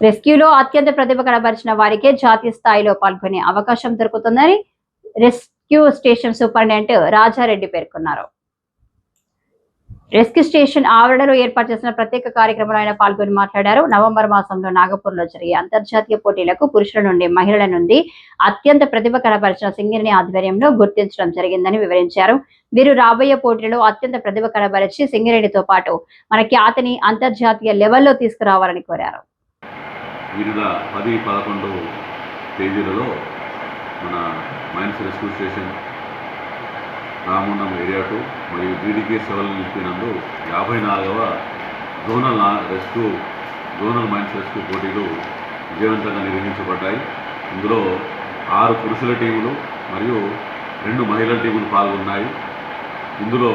రెస్క్యూలో అత్యంత ప్రతిభ కనబరిచిన వారికే జాతీయ స్థాయిలో పాల్గొనే అవకాశం దొరుకుతుందని రెస్క్యూ స్టేషన్ సూపరింటెండెంట్ రాజారెడ్డి పేర్కొన్నారు. రెస్క్యూ స్టేషన్ ఆవరణలో ఏర్పాటు చేసిన ప్రత్యేక కార్యక్రమంలో ఆయన పాల్గొని మాట్లాడారు. నవంబర్ మాసంలో నాగపూర్లో జరిగే అంతర్జాతీయ పోటీలకు పురుషుల నుండి మహిళల నుండి అత్యంత ప్రతిభ కనబరిచిన సింగిరిని ఆధ్వర్యంలో గుర్తించడం జరిగిందని వివరించారు. వీరు రాబోయే పోటీలలో అత్యంత ప్రతిభ కనబరిచి సింగిరేణితో పాటు మన ఖ్యాతిని అంతర్జాతీయ లెవెల్లో తీసుకురావాలని కోరారు. వివిధ పది పదకొండు పేజీలలో మన mines rescue station Ramagundam area two మరియు జీడీకే సేవలు నిలిపినందు యాభై నాలుగవ zonal rescue zonal mines rescue పోటీలు విజయవంతంగా నిర్వహించబడ్డాయి. ఇందులో ఆరు పురుషుల టీములు మరియు రెండు మహిళల టీములు పాల్గొన్నాయి. ఇందులో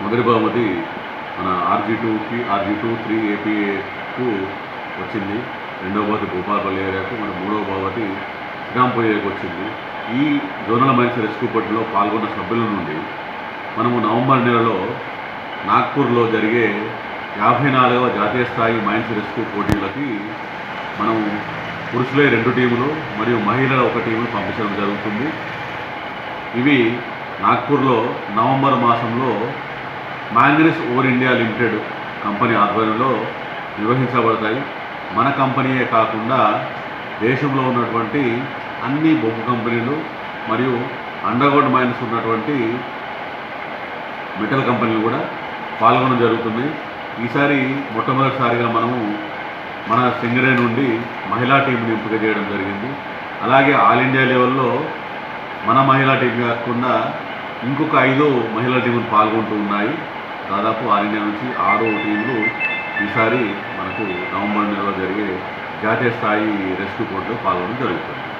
మొదటి బహుమతి మన ఆర్జీ టూకి ఆర్జీ టూ త్రీ ఏపీఏకు వచ్చింది. రెండవ బహుమతి భూపాలపల్లి ఏరియాకు మన మూడవ బహుమతి శ్రీరాంపూర్ ఏరియాకు వచ్చింది. ఈ జోనల్ మైన్స్ రెస్క్యూ పోటీలో పాల్గొన్న సభ్యుల నుండి మనము నవంబర్ నెలలో నాగ్పూర్లో జరిగే యాభై నాలుగవ జాతీయ స్థాయి మైన్స్ రెస్క్యూ పోటీలకి మనం పురుషులే రెండు టీములు మరియు మహిళల ఒక టీమును పంపించడం జరుగుతుంది. ఇవి నాగ్పూర్లో నవంబర్ మాసంలో manganese ore India limited company ఆధ్వర్యంలో నిర్వహించబడతాయి. మన కంపెనీయే కాకుండా దేశంలో ఉన్నటువంటి అన్ని బొగ్గు కంపెనీలు మరియు అండర్గ్రౌండ్ మైన్స్ ఉన్నటువంటి మెటల్ కంపెనీలు కూడా పాల్గొనడం జరుగుతుంది. ఈసారి మొట్టమొదటిసారిగా మనము మన సింగరే నుండి మహిళా టీంని ఎంపిక చేయడం జరిగింది. అలాగే ఆల్ ఇండియా లెవెల్లో మన మహిళా టీం కాకుండా ఇంకొక ఐదు మహిళా టీములు పాల్గొంటూ ఉన్నాయి. దాదాపు ఆల్ ఇండియా నుంచి ఆరు టీంలు ఈసారి మనకు నవంబర్ నెలలో జరిగే జాతీయ స్థాయి రెస్క్యూ పోటీలో పాల్గొనడం జరుగుతుంది.